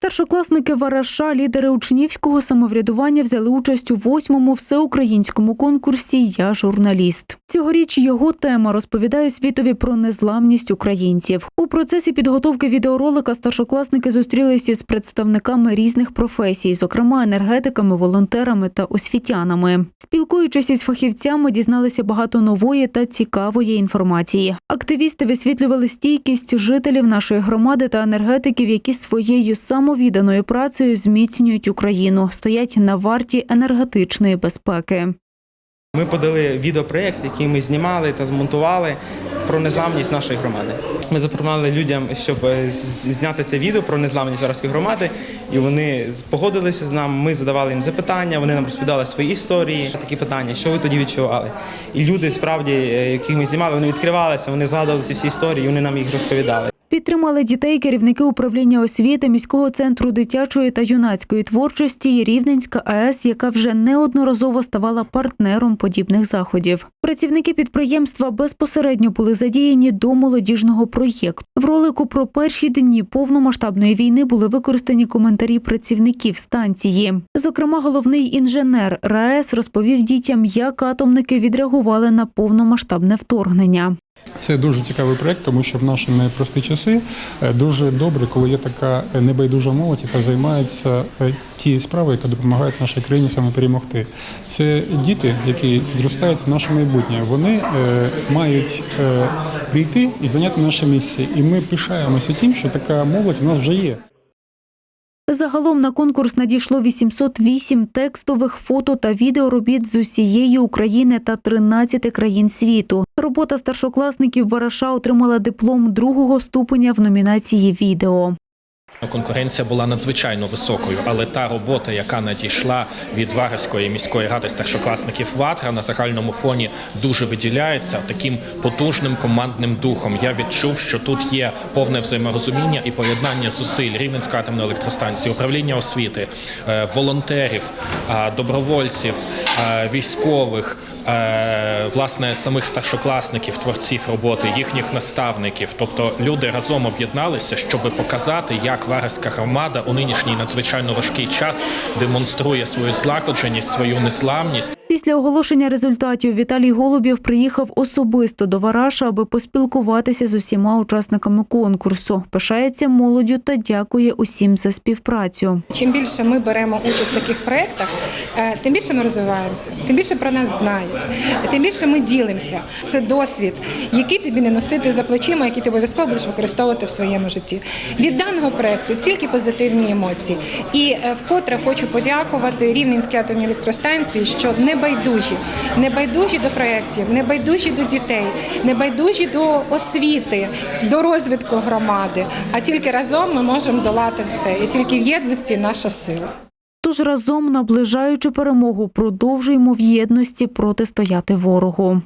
Старшокласники Вараша, лідери учнівського самоврядування, взяли участь у восьмому всеукраїнському конкурсі Я журналіст. Цьогоріч його тема розповідає світові про незламність українців. У процесі підготовки відеоролика старшокласники зустрілися з представниками різних професій, зокрема енергетиками, волонтерами та освітянами. Спілкуючись із фахівцями, дізналися багато нової та цікавої інформації. Активісти висвітлювали стійкість жителів нашої громади та енергетиків, які своєю самовідданою працею зміцнюють Україну, стоять на варті енергетичної безпеки. Ми подали відеопроєкт, який ми знімали та змонтували про незламність нашої громади. Ми запропонували людям, щоб е, зняти це відео про незламність Вараської громади, і вони погодилися з нами. Ми задавали їм запитання, вони нам розповідали свої історії, такі питання, що ви тоді відчували. І люди, справді, е, яких ми знімали, вони відкривалися, вони згадували ці всі історії, і вони нам їх розповідали. Підтримали дітей керівники управління освіти міського центру дитячої та юнацької творчості Рівненська АЕС, яка вже неодноразово ставала партнером подібних заходів. Працівники підприємства безпосередньо були задіяні до молодіжного проєкту. В ролику про перші дні повномасштабної війни були використані коментарі працівників станції. Зокрема, головний інженер РАЕС розповів дітям, як атомники відреагували на повномасштабне вторгнення. Це дуже цікавий проект, тому що в наші непрості часи е, дуже добре, коли є така е, небайдужа молодь, яка займається е, тією справою, яка допомагає нашій країні саме перемогти. Це діти, які зростають в наше майбутнє. Вони мають прийти і зайняти наше місце. І ми пишаємося тим, що така молодь в нас вже є. Загалом на конкурс надійшло 808 текстових фото та відеоробіт з усієї України та 13 країн світу. Робота старшокласників Вараша отримала диплом другого ступеня в номінації відео. Конкуренція була надзвичайно високою, але та робота, яка надійшла від Варської міської ради старшокласників Ватра на загальному фоні дуже виділяється таким потужним командним духом. Я відчув, що тут є повне взаєморозуміння і поєднання зусиль Рівненської атомної електростанції, управління освіти, е, волонтерів, добровольців, військових. е, Власне, самих старшокласників, творців роботи, їхніх наставників, тобто люди разом об'єдналися, щоб показати, як Вареська громада у нинішній надзвичайно важкий час демонструє свою злагодженість, свою незламність. Після оголошення результатів Віталій Голубів приїхав особисто до Вараша, аби поспілкуватися з усіма учасниками конкурсу. Пишається молоддю та дякує усім за співпрацю. Чим більше ми беремо участь в таких проєктах, е, тим більше ми розвиваємося, тим більше про нас знають, тим більше ми ділимося. Це досвід, який тобі не носити за плечима, який ти обов'язково будеш використовувати в своєму житті. Від даного проєкту тільки позитивні емоції. І е, вкотре хочу подякувати Рівненській атомній електростанції, що не байдужі, небайдужі до проєктів, небайдужі до дітей, небайдужі до освіти, до розвитку громади. А тільки разом ми можемо долати все. І тільки в єдності наша сила. Тож разом, наближаючи перемогу, продовжуємо в єдності протистояти ворогу.